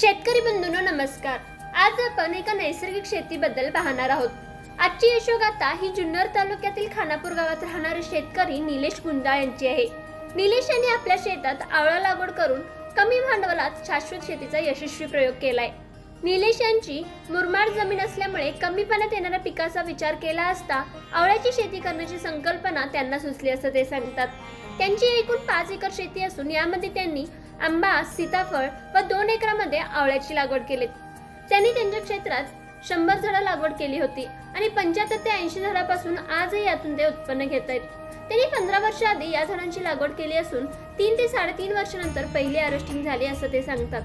शेतकरी बंधूंनो नमस्कार. आज आपण एका नैसर्गिक शेतीबद्दल पाहणार आहोत. आजची यशोगाथा ही जुन्नर तालुक्यातील खानापूर गावात राहणारे शेतकरी निलेश गुंजाळ यांची आहे. निलेश यांनी आपल्या शेतात आवळा लागवड करून कमी भांडवलात शाश्वत शेतीचा यशस्वी प्रयोग केलाय. निलेश यांची मुरमाड जमीन असल्यामुळे कमी पाण्यात येणाऱ्या पिकाचा विचार केला असता आवळ्याची शेती करण्याची संकल्पना त्यांना सुचली असं ते सांगतात. त्यांची एकूण पाच एकर शेती असून यामध्ये त्यांनी आंबा सीताफळ व दोन एकरामध्ये आवळ्याची लागवड केली. त्यांनी त्यांच्या क्षेत्रात शंभर झाडं लागवड केली होती आणि पंच्याहत्तर ते ऐंशी झाडापासून आजही यातून ते उत्पन्न घेत आहेत. त्यांनी पंधरा वर्ष आधी या झाडांची लागवड केली असून तीन ते साडेतीन वर्षानंतर पहिली अरेस्टिंग झाली असं ते सांगतात.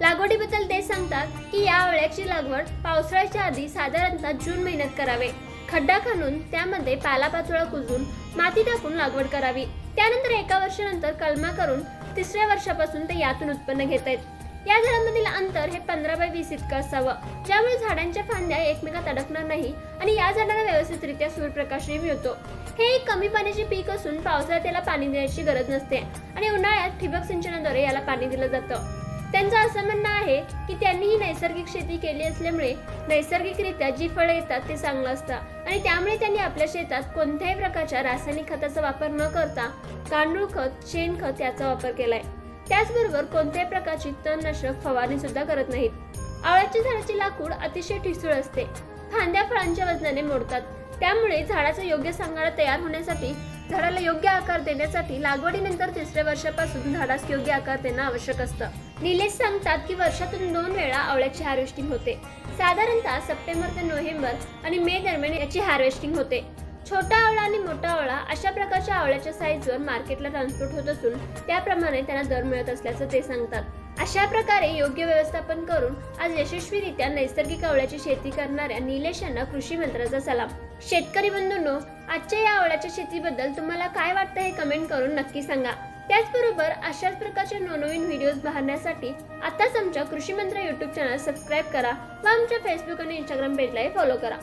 लागवडीबद्दल ते सांगतात की या आवळ्याची लागवड पावसाळ्याच्या आधी साधारणतः जून महिन्यात करावे. खड्डा खणून त्यामध्ये पालापाचोळा कुजून माती टाकून लागवड करावी. त्यानंतर एका वर्षानंतर कलमा करून तिसऱ्या वर्षापासून ते यातून उत्पन्न घेत आहेत. या झाडांमधील अंतर हे पंधरा बाय वीस इतकं असावं. ज्यामुळे झाडांच्या फांद्या एकमेकात अडकणार नाही आणि या झाडांना व्यवस्थितरित्या सूर्यप्रकाशही मिळतो. हे एक कमी पाण्याचे पीक असून पावसाळ्यात याला पाणी देण्याची गरज नसते आणि उन्हाळ्यात ठिबक सिंचनाद्वारे याला पाणी दिलं जातं. त्यांचं असं म्हणणं आहे की त्यांनीही नैसर्गिक शेती केली असल्यामुळे नैसर्गिकरित्या जी फळं येतात ते चांगलं असतं. आणि त्यामुळे त्यांनी आपल्या शेतात कोणत्याही प्रकारच्या रासायनिक खताचा वापर न करता गांडूळ खत शेणखत याचा वापर केलाय. त्याचबरोबर कोणत्याही प्रकारची तणनाशक फवारणी सुद्धा करत नाहीत. आवळ्याच्या झाडाची लाकूड अतिशय ठिसूळ असते. फांद्या फळांच्या वजनाने मोडतात. त्यामुळे झाडाचा योग्य सांगाडा तयार होण्यासाठी झाडाला योग्य आकार देण्यासाठी लागवडीनंतर तिसऱ्या वर्षापासून झाडास योग्य आकार देणं आवश्यक असतं. निलेश सांगतात की वर्षातून दोन वेळा आवळ्याची हार्वेस्टिंग होते. साधारणतः सप्टेंबर ते नोव्हेंबर आणि मे दरम्यान याची हार्वेस्टिंग होते. छोटा आवळा आणि मोठा आवळा अशा प्रकारच्या आवळ्याच्या साईजवर मार्केटला ट्रान्सपोर्ट होत असून त्याप्रमाणे त्यांना दर मिळत असल्याचं ते सांगतात. अशा प्रकारे योग्य व्यवस्थापन करून आज यशस्वीरित्या नैसर्गिक आवळ्याची शेती करणाऱ्या निलेश यांना कृषी मंत्र्याचा सलाम. शेतकरी बंधूंनो आजच्या या आवळ्याच्या शेतीबद्दल तुम्हाला काय वाटतं हे कमेंट करून नक्की सांगा. त्याचबरोबर अशाच प्रकारचे नवनवीन व्हिडिओज पाहण्यासाठी आताच आमच्या कृषी मंत्र युट्यूब चॅनल सबस्क्राईब करा व आमच्या फेसबुक आणि इंस्टाग्राम पेजलाही फॉलो करा.